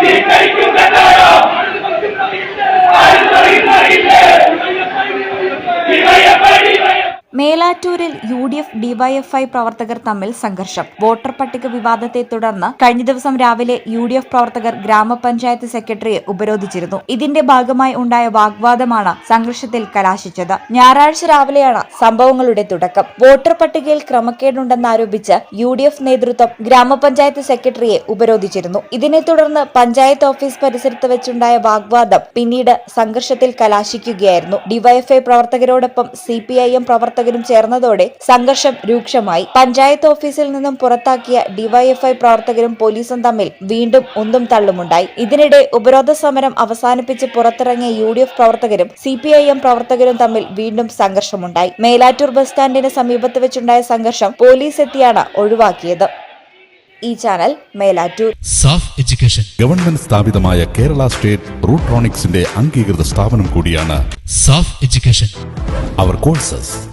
Happy U D F DYFI പ്രവർത്തകർ തമ്മിൽ സംഘർഷം. വോട്ടർ പട്ടിക വിവാദത്തെ തുടർന്ന് കഴിഞ്ഞ ദിവസം രാവിലെ യു ഡി എഫ് പ്രവർത്തകർ ഗ്രാമപഞ്ചായത്ത് സെക്രട്ടറിയെ ഉപരോധിച്ചിരുന്നു. ഇതിന്റെ ഭാഗമായി ഉണ്ടായ വാഗ്വാദമാണ് സംഘർഷത്തിൽ കലാശിച്ചത്. ഞായറാഴ്ച രാവിലെയാണ് സംഭവങ്ങളുടെ തുടക്കം. വോട്ടർ പട്ടികയിൽ ക്രമക്കേടുണ്ടെന്നാരോപിച്ച് യു ഡി എഫ് നേതൃത്വം ഗ്രാമപഞ്ചായത്ത് സെക്രട്ടറിയെ ഉപരോധിച്ചിരുന്നു. ഇതിനെ തുടർന്ന് പഞ്ചായത്ത് ഓഫീസ് പരിസരത്ത് വെച്ചുണ്ടായ വാഗ്വാദം പിന്നീട് സംഘർഷത്തിൽ കലാശിക്കുകയായിരുന്നു. ഡിവൈഎഫ്ഐ പ്രവർത്തകരോടൊപ്പം സി പി ഐ എം പ്രവർത്തകരും ചേർന്നതോടെ സംഘർഷം രൂക്ഷമായി. പഞ്ചായത്ത് ഓഫീസിൽ നിന്നും പുറത്താക്കിയ ഡിവൈഎഫ്ഐ പ്രവർത്തകരും പോലീസും തമ്മിൽ വീണ്ടും ഒന്നും തള്ളുമുണ്ടായി. ഇതിനിടെ ഉപരോധ സമരം അവസാനിപ്പിച്ച് പുറത്തിറങ്ങിയ യു ഡി എഫ് പ്രവർത്തകരും സി പി ഐ എം പ്രവർത്തകരും തമ്മിൽ വീണ്ടും സംഘർഷമുണ്ടായി. മേലാറ്റൂർ ബസ് സ്റ്റാൻഡിന് സമീപത്ത് വെച്ചുണ്ടായ സംഘർഷം പോലീസ് എത്തിയാണ് ഒഴിവാക്കിയത്. ഈ channel Melattur. SAF education. Government സ്ഥാപിതമായ കേരള സ്റ്റേറ്റ് റൂട്രോണിക്സിന്റെ അംഗീകൃത സ്ഥാപനം കൂടിയാണ് സാഫ് എഡ്യൂക്കേഷൻ. അവർ courses.